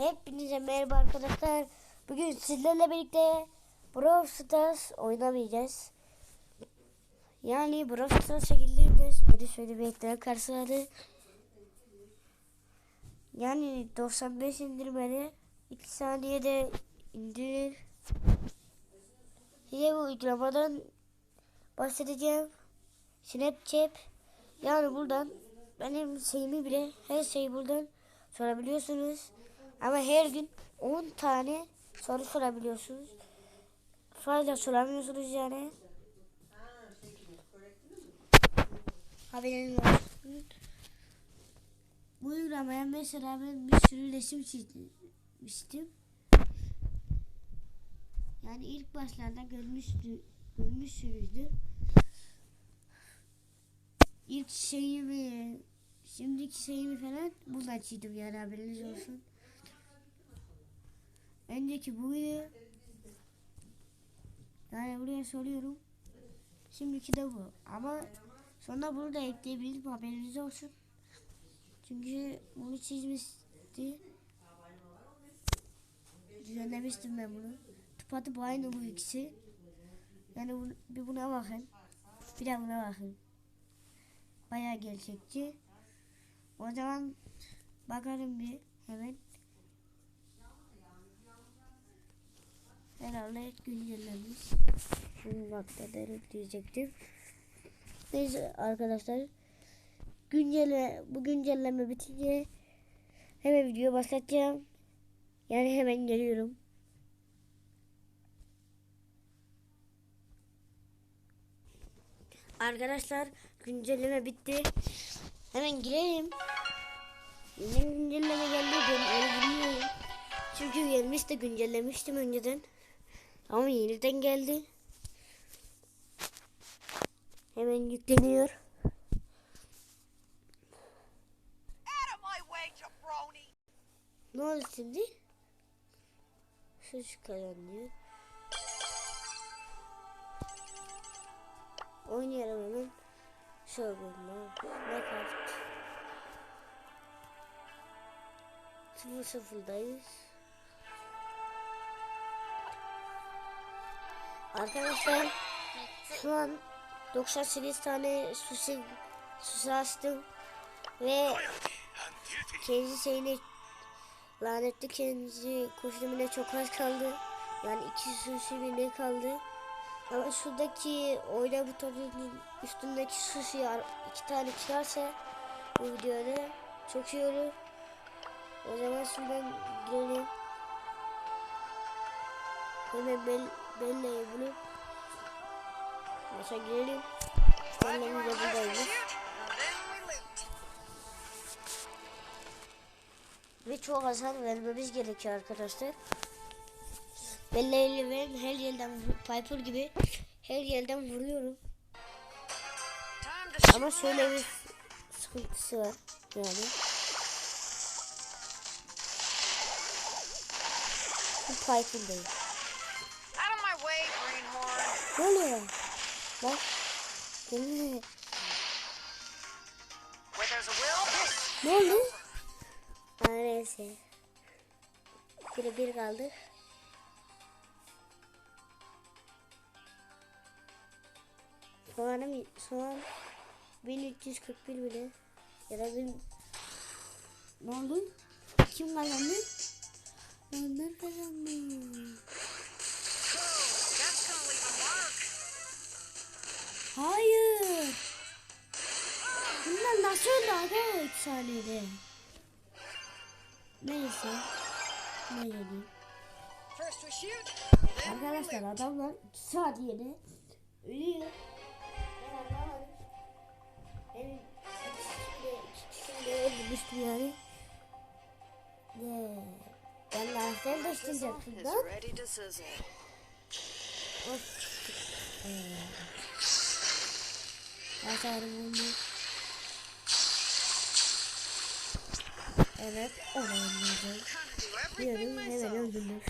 Hepinize merhaba arkadaşlar. Bugün sizlerle birlikte Brawl Stars oynamayacağız. Yani Brawl Stars çekildiğinde beni şöyle bir ekran karşıladı. Yani 95 indirmeli. 2 saniyede indirir. Size bu uygulamadan bahsedeceğim. Snapchat. Yani buradan benim şeyimi bile her şeyi buradan sorabiliyorsunuz. Ama her gün 10 tane soru sorabiliyorsunuz. Fazla soramıyorsunuz yani. Haberiniz olsun. Bu uygulamaya mesela ben bir sürü resim çizmiştim. Yani ilk başlarda görmüştü, görmüşsünüzdür. İlk şeyimi, şimdiki şeyimi falan buradan çizdim yani haberiniz olsun. Önceki buydu. Yani buraya soruyorum. Şimdiki de bu. Ama sonra bunu da ekleyebilirim haberiniz olsun. Çünkü bunu çizmişti. Düzenlemiştim ben bunu. Tıpatıp aynı bu ikisi. Yani bu- bir buna bakın. Bir de buna bakın. Bayağı gerçekçi. O zaman bakarım bir hemen. Herhalde güncellenmiş. Şimdi bakta derim diyecektim. Neyse arkadaşlar. Güncelle, bu güncelleme bitince hemen video başlatacağım. Yani hemen geliyorum. Arkadaşlar güncelleme bitti. Hemen girelim. Yine güncelleme geldi. Ben öyle. Çünkü gelmiş de güncellemiştim önceden. Ama yeniden geldi. Hemen yükleniyor. Ne oldu şimdi? Şu kazanıyor. Oynayalım hemen. Şöyle Knockout. Sıfır sıfırdayız. Arkadaşlar şu an 98 tane susi susi açtım ve kendi şeyine lanetli kendi kostümüne çok az kaldı. Yani iki sushi mi ne kaldı. Ama şuradaki oyna butonunun üstündeki sushi iki tane çıkarsa bu videoda çok iyi olur. O zaman şuradan girelim. Hemen bel, belleyi bulup maça girelim. Then we loot. Ve çok hasar vermemiz gerekiyor arkadaşlar. Belleyle ben her yerden Piper gibi her yerden vuruyorum. Ama şöyle bir sıkıntısı var yani. Bu Ne oluyor? Bak. A will, Ne oldu? Aa, neyse. Bir bir kaldı. Soğanım soğan 1341 bile. Ya da bin... Ne oldu? Kim kazandı? Onlar kazandı. Hayır. Bunlar nasıl öldü aga 3 saniyede? Neyse. Ne we Arkadaşlar adamlar 2 saniyede ölüyor. Benim iki kişiyle öldürmüştüm yani. Ve ben ready to sizzle. Of. Ee, Hasarım oldu. Evet. Do Diyorum hemen öldürmüş.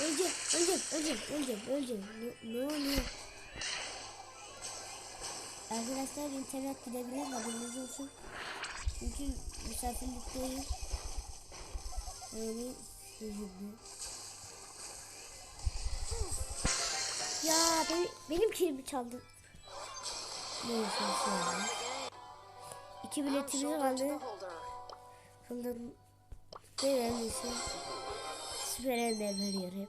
Öleceğim, öleceğim, öleceğim, öleceğim, öleceğim. Ne, ne oluyor? Arkadaşlar internet gidebilir haberiniz olsun. Çünkü misafirlikteyim. Yani sizinle. Ya benim, benim kilimi çaldı. Neyse sonra. İki biletimiz kaldı. Kıldım. Ne verdiyse. Süper ender veriyor hep.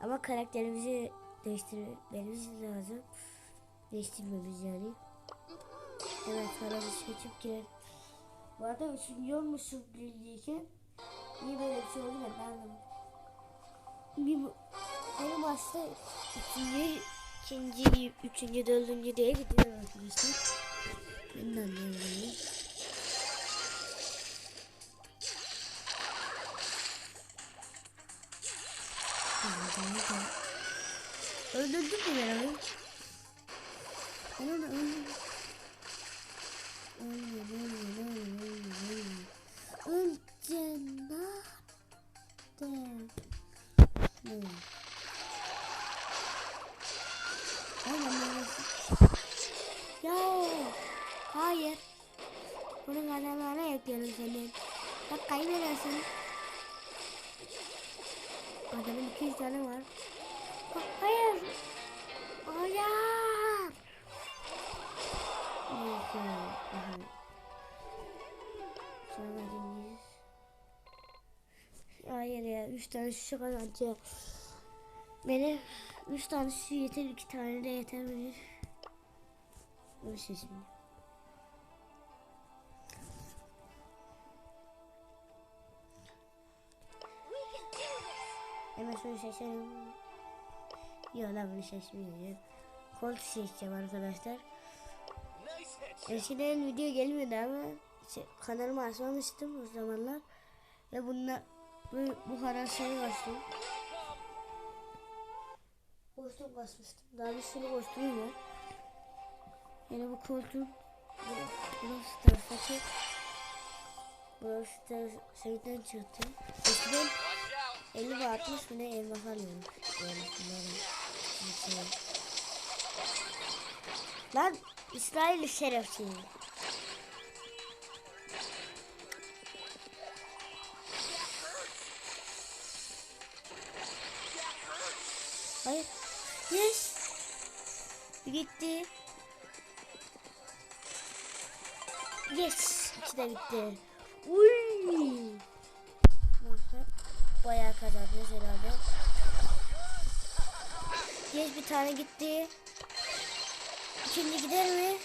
Ama karakterimizi değiştirmemiz lazım. Değiştirmemiz yani. Evet paramız seçip girelim. Bu arada üçüncü olmuşum bilgiyken. Niye böyle bir şey oldu ben anlamadım. Bir, benim aslında üçüncü, ikinci, üçüncü, dördüncü diye gidiyor arkadaşlar. Ben de anlayamadım. Öldürdün mü beni? Ben onu öldürdüm. Ölme, ölme, ölme, 3 tane şişe var. Beni 3 tane şişe yeter 2 tane de yetebilir. Öyle şey şimdi. Hemen şunu seçelim. Yok lan bunu seçmeyeceğim. Kolt seçeceğim arkadaşlar. Eskiden video gelmedi ama işte kanalıma açmamıştım o zamanlar. Ve bunlar bu, bu harasayı bastım. Kostüm basmıştım. Daha bir sürü kostümüm var. Yani bu koltuğun burası taraftaki burası da şeyden çıktı. Eskiden 50 ve 60 mı ne elmas alıyorum. Şey. Lan İsrail şerefsiz. Gitti. Yes. İki de gitti. Uy. Bayağı kazanıyoruz herhalde. Yes bir tane gitti. İkinci gider mi?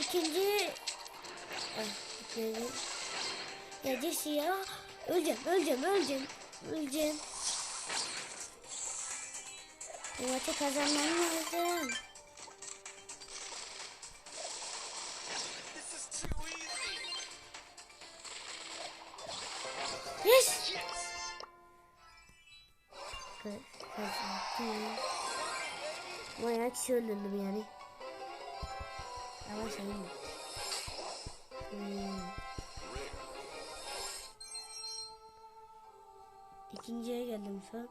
İkinci... Ah, gitmedi. Ya Jesse ya. Öleceğim, öleceğim, öleceğim. Öleceğim. Bu maçı kazanmam lazım. Kazandım. Bayağı kişi öldürdüm yani. Ama şey mi? Hmm. İkinciye geldim şu an.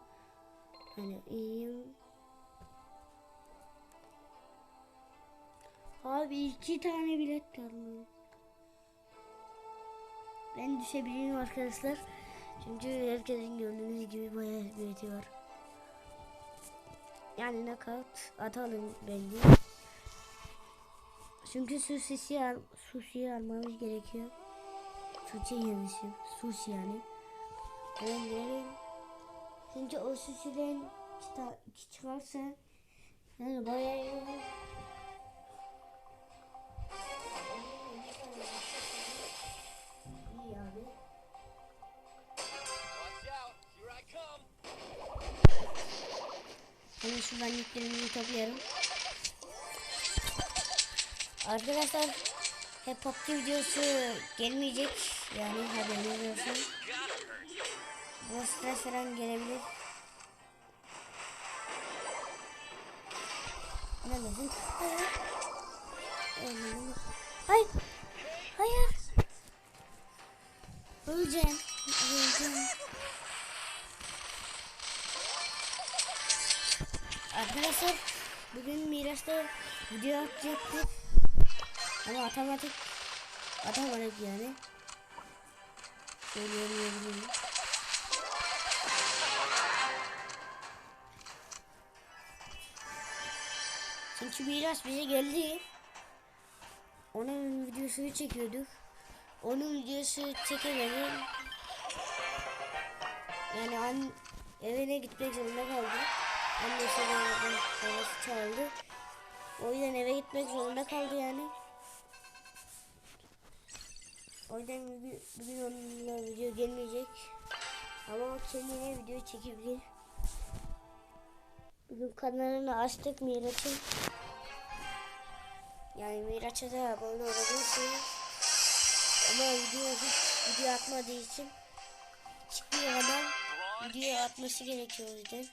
Hani iyiyim. Abi iki tane bilet kaldı. Ben düşebilirim arkadaşlar. Çünkü herkesin gördüğünüz gibi bayağı bileti var. Yani nakat atalım belli. Çünkü sushi, al sushi almamız gerekiyor. Sushi yemişim. Sushi yani. Ben yerim. Çünkü o sushi'den çıkarsa yani bayağı iyi olur. Yüklerimi toplayalım. Arkadaşlar hep PUBG videosu gelmeyecek. Yani haberiniz olsun. Bu stres falan gelebilir. Neredesin? Hayır. Ölmedim. Hayır. Hayır. Öleceğim. Öleceğim. Arkadaşlar bugün Miraç'ta video atacaktık. Ama atamadık. Hep yani. Söyleyemeyebilirim. Çünkü miras bize geldi. Onun videosunu çekiyorduk. Onun videosu çekemedim. Yani an evine gitmek zorunda kaldı. Annesi ve babası çağırdı. O yüzden eve gitmek zorunda kaldı yani. O yüzden bugün, bugün onunla video gelmeyecek. Ama o kendine video çekebilir. Bugün kanalını açtık Miraç'ın. Yani Miraç'a da abone olabilirsiniz. Ama video video atmadığı için çıkmıyor adam. Video atması gerekiyor o yüzden.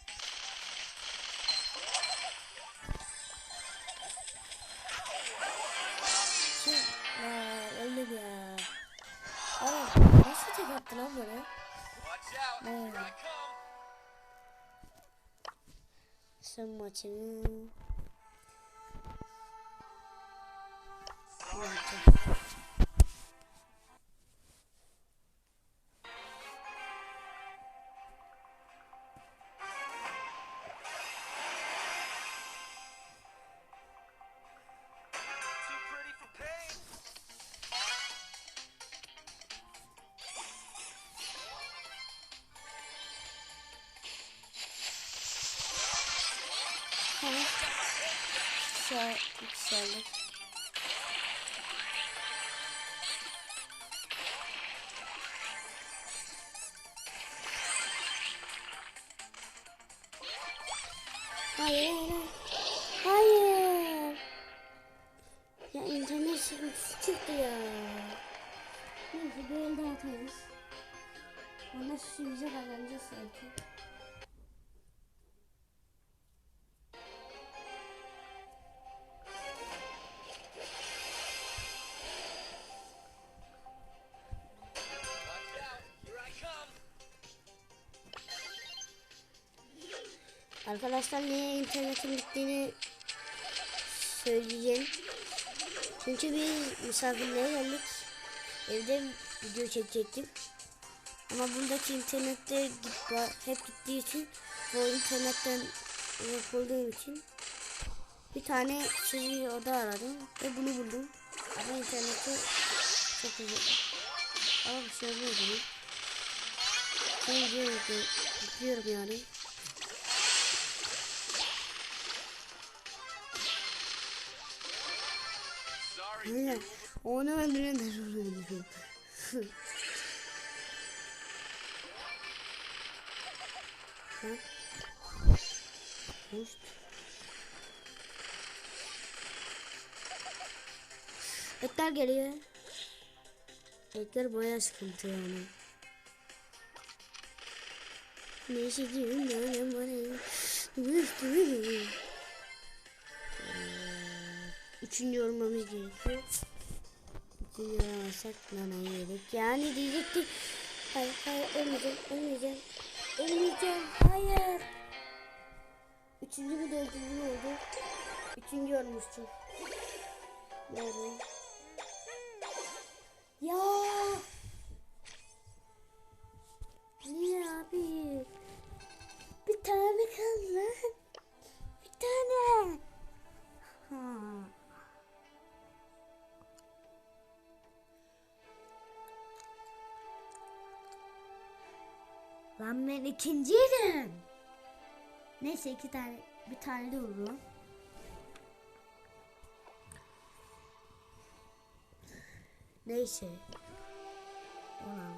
Here I come. Son maçını... Maçı. Sağ, yükseldik. Hayır, hayır. Ya internet sıkıntısı çıktı ya. Neyse el daha atarız. Ondan bize kazanacağız sanki. Arkadaşlar niye internetin bittiğini söyleyeceğim. Çünkü biz misafirliğe geldik. Evde video çekecektim. Ama buradaki internette hep gittiği için bu internetten uzak için bir tane sizi oda aradım ve bunu buldum. Ama internette çok uzak. Ama bir şey olmuyor. Ben yüklü- yüklüyorum yani. Hayır. Onu öldüren de onu öldürüyor. Ha? Hoşt. Etler geliyor. Etler baya sıkıntı yani. Neyse diyorum ya ne bana. Üçüncü yormamız gerekiyor. Üçüncü yoramasak nanayı yedik. Yani diyecektik. Hayır hayır ölmeyeceğim ölmeyeceğim. Ölmeyeceğim hayır. Üçüncü mü dördüncü mü oldu? Üçüncü olmuştum. Nerede? Ya. Niye abi? Bir tane kaldı. Bir tane. Lan ben ikinciydim. Neyse iki tane bir tane de oldu. Neyse. Ulan.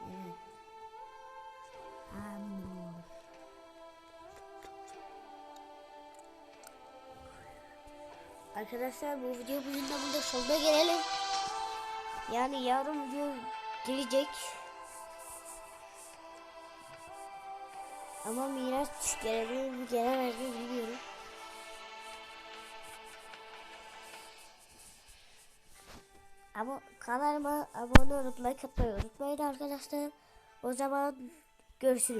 Evet. Amin. Arkadaşlar bu video bugün de burada sonuna gelelim. Yani yarın video gelecek. Ama Miraç gelebilir mi gelemez mi bilmiyorum. Ama kanalıma abone olup like atmayı unutmayın arkadaşlar. O zaman görüşürüz.